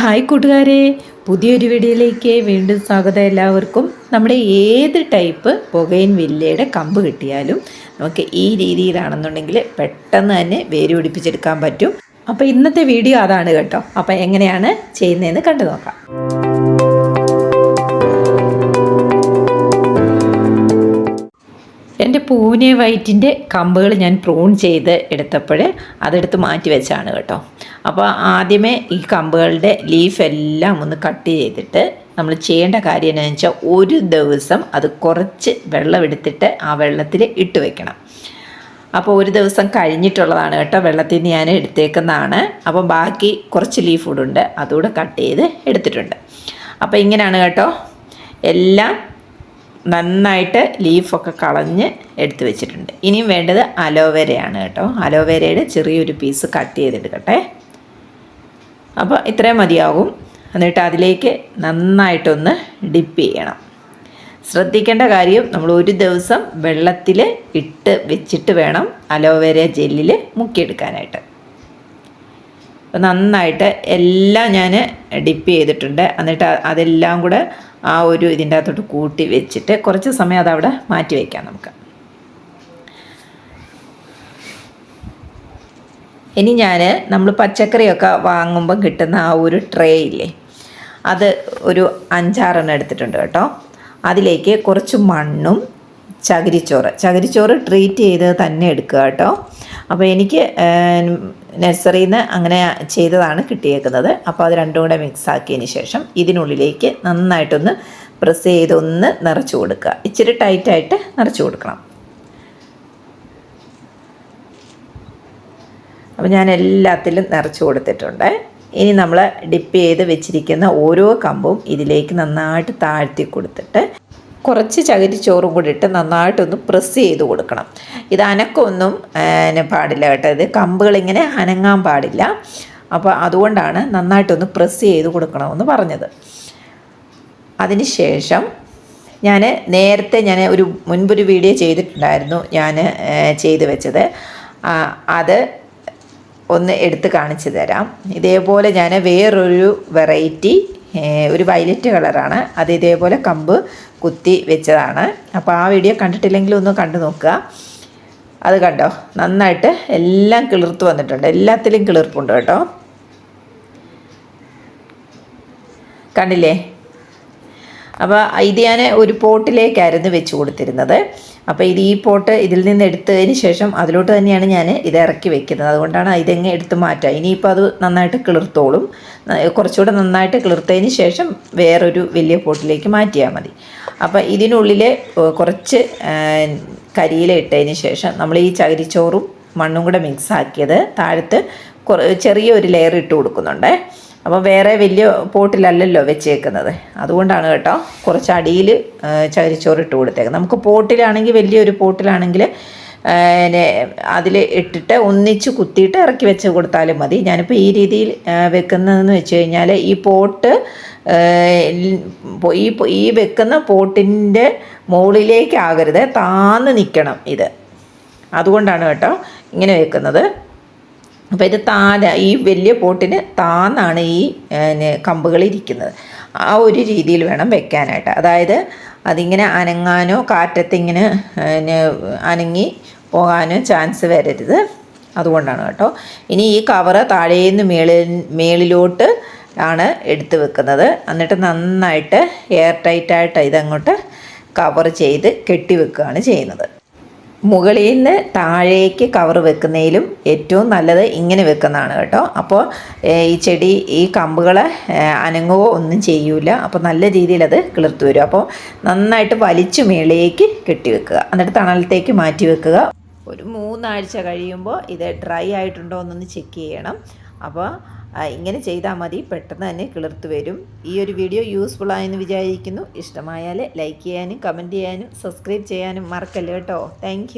Hi കൂട്ടുകാരെ പുതിയൊരു വീഡിയോയിലേക്ക് വീണ്ടും സ്വാഗതം എല്ലാവർക്കും. നമ്മുടെ ഏത് ടൈപ്പ് പുകയിൻ വില്ലയുടെ കമ്പ് കിട്ടിയാലും നമുക്ക് ഈ രീതിയിലാണെന്നുണ്ടെങ്കിൽ പെട്ടെന്ന് തന്നെ വേര് പിടിപ്പിച്ചെടുക്കാൻ പറ്റും. അപ്പോൾ ഇന്നത്തെ വീഡിയോ അതാണ് കേട്ടോ. അപ്പോൾ എങ്ങനെയാണ് ചെയ്യുന്നതെന്ന് കണ്ടു നോക്കാം. എന്റെ പൂനെ വൈറ്റിന്റെ കമ്പുകൾ ഞാൻ പ്രൂൺ ചെയ്ത് എടുത്തപ്പോൾ അതെടുത്ത് മാറ്റി വെച്ചാണ് കേട്ടോ. അപ്പോൾ ആദ്യമേ ഈ കമ്പുകളുടെ ലീഫ് എല്ലാം ഒന്ന് കട്ട് ചെയ്തിട്ട് നമ്മൾ ചെയ്യേണ്ട കാര്യം എന്താണെന്ന് വെച്ചാൽ ഒരു ദിവസം അത് കുറച്ച് വെള്ളമെടുത്തിട്ട് ആ വെള്ളത്തിൽ ഇട്ട് വെക്കണം. അപ്പോൾ ഒരു ദിവസം കഴിഞ്ഞിട്ടുള്ളതാണ് കേട്ടോ. വെള്ളത്തിൽ നിന്ന് ഞാൻ എടുത്തേക്കുന്നതാണ്. അപ്പം ബാക്കി കുറച്ച് ലീഫ് ഉണ്ട്. അതുകൂടെ കട്ട് ചെയ്ത് എടുത്തിട്ടുണ്ട്. അപ്പോൾ ഇങ്ങനെയാണ് കേട്ടോ. എല്ലാം നന്നായിട്ട് ലീഫൊക്കെ കളഞ്ഞ് എടുത്തു വെച്ചിട്ടുണ്ട്. ഇനിയും വേണ്ടത് അലോവേരയാണ് കേട്ടോ. അലോവേരയുടെ ചെറിയൊരു പീസ് കട്ട് ചെയ്തെടുക്കട്ടെ. അപ്പോൾ ഇത്രയും മതിയാകും. എന്നിട്ട് അതിലേക്ക് നന്നായിട്ടൊന്ന് ഡിപ്പ് ചെയ്യണം. ശ്രദ്ധിക്കേണ്ട കാര്യം നമ്മൾ ഒരു ദിവസം വെള്ളത്തിൽ ഇട്ട് വെച്ചിട്ട് വേണം അലോവേര ജെല്ലിൽ മുക്കിയെടുക്കാനായിട്ട്. അപ്പോൾ നന്നായിട്ട് എല്ലാം ഞാൻ ഡിപ്പ് ചെയ്തിട്ടുണ്ട്. എന്നിട്ട് അതെല്ലാം കൂടെ ആ ഒരു ഇതിന്റെ അകത്തോട്ട് കൂട്ടി വെച്ചിട്ട് കുറച്ച് സമയം അതവിടെ മാറ്റി വയ്ക്കാം നമുക്ക്. ഇനി ഞാൻ നമ്മൾ പച്ചക്കറിയൊക്കെ വാങ്ങുമ്പോൾ കിട്ടുന്ന ആ ഒരു ട്രേ ഇല്ലേ അത് ഒരു അഞ്ചാറെണ്ണം എടുത്തിട്ടുണ്ട് കേട്ടോ. അതിലേക്ക് കുറച്ച് മണ്ണും ചകിരിച്ചോറ്. ചകിരിച്ചോറ് ട്രീറ്റ് ചെയ്ത് തന്നെ എടുക്കുക കേട്ടോ. അപ്പോൾ എനിക്ക് നഴ്സറിയിൽ നിന്ന് അങ്ങനെ ചെയ്തതാണ് കിട്ടിയേക്കുന്നത്. അപ്പോൾ അത് രണ്ടും കൂടെ മിക്സ് ആക്കിയതിന് ശേഷം ഇതിനുള്ളിലേക്ക് നന്നായിട്ടൊന്ന് പ്രസ് ചെയ്തൊന്ന് നിറച്ചു കൊടുക്കുക. ഇച്ചിരി ടൈറ്റായിട്ട് നിറച്ചു കൊടുക്കണം. അപ്പോൾ ഞാൻ എല്ലാത്തിലും നിറച്ചു കൊടുത്തിട്ടുണ്ട്. ഇനി നമ്മൾ ഡിപ്പ് ചെയ്ത് വെച്ചിരിക്കുന്ന ഓരോ കമ്പും ഇതിലേക്ക് നന്നായിട്ട് താഴ്ത്തി കൊടുത്തിട്ട് കുറച്ച് ചകിരിച്ചോറും കൂടി ഇട്ട് നന്നായിട്ടൊന്ന് പ്രസ് ചെയ്ത് കൊടുക്കണം. ഇത് അനക്കൊന്നും പാടില്ല കേട്ടോ. ഇത് കമ്പുകളിങ്ങനെ അനങ്ങാൻ പാടില്ല. അപ്പോൾ അതുകൊണ്ടാണ് നന്നായിട്ടൊന്ന് പ്രസ് ചെയ്ത് കൊടുക്കണമെന്ന് പറഞ്ഞത്. അതിനുശേഷം ഞാൻ നേരത്തെ ഞാൻ ഒരു മുൻപൊരു വീഡിയോ ചെയ്തിട്ടുണ്ടായിരുന്നു ഞാൻ ചെയ്തു വെച്ചത്. അത് ഒന്ന് എടുത്ത് കാണിച്ചു തരാം. ഇതേപോലെ ഞാൻ വേറൊരു വെറൈറ്റി ഒരു വയലറ്റ് കളറാണ്. അത് ഇതേപോലെ കമ്പ് കുത്തി വെച്ചതാണ്. അപ്പോൾ ആ വീഡിയോ കണ്ടിട്ടില്ലെങ്കിൽ ഒന്ന് കണ്ടു നോക്കുക. അത് കണ്ടോ? നന്നായിട്ട് എല്ലാം കിളിർത്ത് വന്നിട്ടുണ്ട്. എല്ലാത്തിലും കിളിർപ്പുണ്ട് കേട്ടോ. കണ്ടില്ലേ? അപ്പോൾ ഇത് ഞാൻ ഒരു പോട്ടിലേക്കായിരുന്നു വെച്ച് കൊടുത്തിരുന്നത്. അപ്പോൾ ഇത് ഈ പോട്ട് ഇതിൽ നിന്ന് എടുത്തതിന് ശേഷം അതിലോട്ട് തന്നെയാണ് ഞാൻ ഇത് ഇറക്കി വെക്കുന്നത്. അതുകൊണ്ടാണ് ഇതെങ്ങ് എടുത്ത് മാറ്റുക. ഇനിയിപ്പോൾ അത് നന്നായിട്ട് കിളിർത്തോളും. കുറച്ചുകൂടെ നന്നായിട്ട് കിളിർത്തതിന് ശേഷം വേറൊരു വലിയ പോട്ടിലേക്ക് മാറ്റിയാൽ മതി. അപ്പോൾ ഇതിനുള്ളിൽ കുറച്ച് കരിയില ഇട്ടതിന് ശേഷം നമ്മൾ ഈ ചകിരിച്ചോറും മണ്ണും കൂടെ മിക്സ് ആക്കിയത്. താഴത്ത് ചെറിയൊരു ലെയർ ഇട്ട് കൊടുക്കുന്നുണ്ട്. അപ്പോൾ വേറെ വലിയ പോട്ടിലല്ലല്ലോ വെച്ചേക്കുന്നത്. അതുകൊണ്ടാണ് കേട്ടോ കുറച്ച് അടിയിൽ ചകിരിച്ചോറ് ഇട്ട് കൊടുത്തേക്കുന്നത്. നമുക്ക് പോട്ടിലാണെങ്കിൽ വലിയൊരു പോട്ടിലാണെങ്കിൽ അതിൽ ഇട്ടിട്ട് ഒന്നിച്ച് കുത്തിയിട്ട് ഇറക്കി വെച്ച് കൊടുത്താലും മതി. ഞാനിപ്പോൾ ഈ രീതിയിൽ വെക്കുന്നതെന്ന് വെച്ച് കഴിഞ്ഞാൽ ഈ പോട്ട് ഈ ഈ വെക്കുന്ന പോട്ടിന്റെ മുകളിലേക്കാകരുത് താന്ന് നിൽക്കണം ഇത്. അതുകൊണ്ടാണ് കേട്ടോ ഇങ്ങനെ വെക്കുന്നത്. അപ്പോൾ ഇത് താന ഈ വലിയ പോട്ടിന് താന്നാണ് ഈ കമ്പുകൾ ഇരിക്കുന്നത്. ആ ഒരു രീതിയിൽ വേണം വെക്കാനായിട്ട്. അതായത് അതിങ്ങനെ അനങ്ങാനോ കാറ്റത്തിങ്ങനെ അനങ്ങി പോകാനോ ചാൻസ് വരരുത്. അതുകൊണ്ടാണ് കേട്ടോ. ഇനി ഈ കവറ് താഴേന്ന് മേളിൽ മേളിലോട്ട് ആണ് എടുത്ത് വെക്കുന്നത്. എന്നിട്ട് നന്നായിട്ട് എയർ ടൈറ്റായിട്ട് ഇതങ്ങോട്ട് കവർ ചെയ്ത് കെട്ടി വെക്കുകയാണ് ചെയ്യുന്നത്. മുകളിൽ നിന്ന് താഴേക്ക് കവർ വെക്കുന്നതിലും ഏറ്റവും നല്ലത് ഇങ്ങനെ വെക്കുന്നതാണ് കേട്ടോ. അപ്പോൾ ഈ ചെടി ഈ കമ്പുകളെ അനങ്ങുകയോ ഒന്നും ചെയ്യൂല. അപ്പോൾ നല്ല രീതിയിൽ അത് കിളിർത്ത് വരും. അപ്പോൾ നന്നായിട്ട് വലിച്ചു മേളിലേക്ക് കെട്ടി വെക്കുക. എന്നിട്ട് തണലത്തേക്ക് മാറ്റി വെക്കുക. ഒരു മൂന്നാഴ്ച കഴിയുമ്പോൾ ഇത് ഡ്രൈ ആയിട്ടുണ്ടോ എന്നൊന്ന് ചെക്ക് ചെയ്യണം. അപ്പോൾ ഇങ്ങനെ ചെയ്താൽ മതി. പെട്ടെന്ന് തന്നെ കിളിർത്ത് വരും. ഈ ഒരു വീഡിയോ യൂസ്ഫുൾ ആയെന്ന് വിചാരിക്കുന്നു. ഇഷ്ടമായാൽ ലൈക്ക് ചെയ്യാനും കമന്റ് ചെയ്യാനും സബ്സ്ക്രൈബ് ചെയ്യാനും മറക്കല്ലേ കേട്ടോ. താങ്ക്